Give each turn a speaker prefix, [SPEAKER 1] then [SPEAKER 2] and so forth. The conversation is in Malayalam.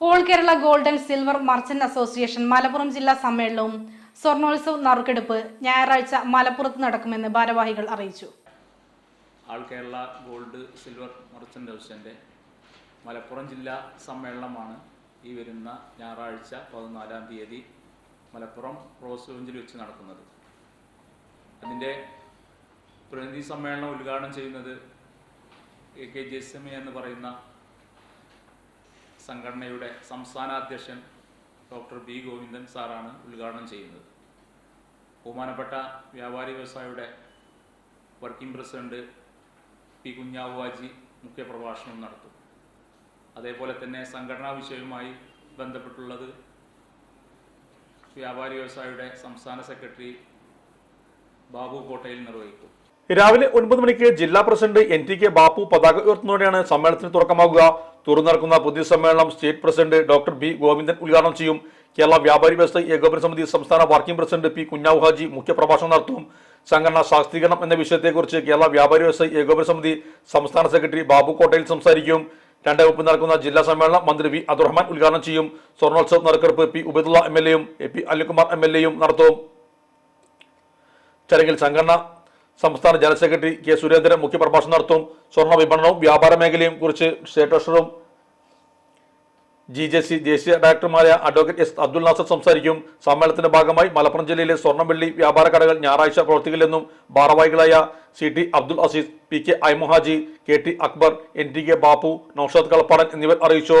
[SPEAKER 1] All Kerala gold and silver merchant association Malappuram ജില്ലാ സമ്മേളനവും സ്വർണോത്സവ നറുക്കെടുപ്പ് ഞായറാഴ്ച മലപ്പുറത്ത് നടക്കുമെന്ന് ഭാരവാഹികൾ അറിയിച്ചു.
[SPEAKER 2] All Kerala gold silver merchant ഹൗസിന്റെ മലപ്പുറം ജില്ലാ സമ്മേളനമാണ് ഈ വരുന്ന ഞായറാഴ്ച പതിനാലാം തീയതി മലപ്പുറം റോസ് ലോഞ്ചിൽ വെച്ച് നടക്കുന്നത്. അതിന്റെ പ്രതിനിധി സമ്മേളനം ഉദ്ഘാടനം ചെയ്യുന്നത് A K J S M എന്ന് പറയുന്ന സംഘടനയുടെ സംസ്ഥാന അധ്യക്ഷൻ ഡോക്ടർ ബി ഗോവിന്ദൻ സാറാണ് ഉദ്ഘാടനം ചെയ്യുന്നത്. ബഹുമാനപ്പെട്ട വ്യാപാരി വ്യവസായിയുടെ വർക്കിംഗ് പ്രസിഡന്റ് പി കുഞ്ഞാവുവാജി മുഖ്യപ്രഭാഷണം നടത്തും. അതേപോലെ തന്നെ സംഘടനാ വിഷയവുമായി ബന്ധപ്പെട്ടുള്ളത് വ്യാപാരി വ്യവസായിയുടെ സംസ്ഥാന സെക്രട്ടറി ബാബു കോട്ടയിൽ നിർവഹിക്കും.
[SPEAKER 3] രാവിലെ ഒൻപത് മണിക്ക് ജില്ലാ president N T K Bappu പതാക ഉയർത്തുന്നതോടെയാണ് സമ്മേളനത്തിന് തുടക്കമാകുക. തുറന്നു നടക്കുന്ന പൊതുസമ്മേളനം state president doctor B Govindan ഉദ്ഘാടനം ചെയ്യും. കേരള വ്യാപാരി വ്യവസ്ഥ ഏകോപന സമിതി സംസ്ഥാന working president P Kunjavu Haji മുഖ്യപ്രഭാഷണം നടത്തും. സംഘടന ശാക്തീകരണം എന്ന വിഷയത്തെക്കുറിച്ച് കേരള വ്യാപാരി വ്യവസ്ഥ ഏകോപന സമിതി സംസ്ഥാന സെക്രട്ടറി ബാബു കോട്ടയിൽ സംസാരിക്കും. രണ്ടേ വകുപ്പ് നടക്കുന്ന ജില്ലാ സമ്മേളനം മന്ത്രി വി അബ്ദുറഹ്മാൻ ഉദ്ഘാടനം ചെയ്യും. സ്വർണോത്സവ നറുക്കെടുപ്പ് പി ഉബൈദുള്ള എം എൽ എയും A P Anilkumar M L എയും നടത്തും. ചടങ്ങിൽ സംഘടന സംസ്ഥാന ജനറൽ സെക്രട്ടറി കെ സുരേന്ദ്രൻ മുഖ്യപ്രഭാഷണം നടത്തും. സ്വർണ വിപണനവും വ്യാപാര മേഖലയും കുറിച്ച് സ്റ്റേറ്റ് ട്രഷറും ജി ജെ സി ദേശീയ ഡയറക്ടർമാരായ അഡ്വക്കേറ്റ് എസ് അബ്ദുൽ നാസർ സംസാരിക്കും. സമ്മേളനത്തിന്റെ ഭാഗമായി മലപ്പുറം ജില്ലയിലെ സ്വർണവെള്ളി വ്യാപാര കടകൾ ഞായറാഴ്ച പ്രവർത്തിക്കില്ലെന്നും ഭാരവാഹികളായ C T Abdul Aziz P K Aimuhaji K T Akbar N T K Bappu Naushad Kalappadan എന്നിവർ അറിയിച്ചു.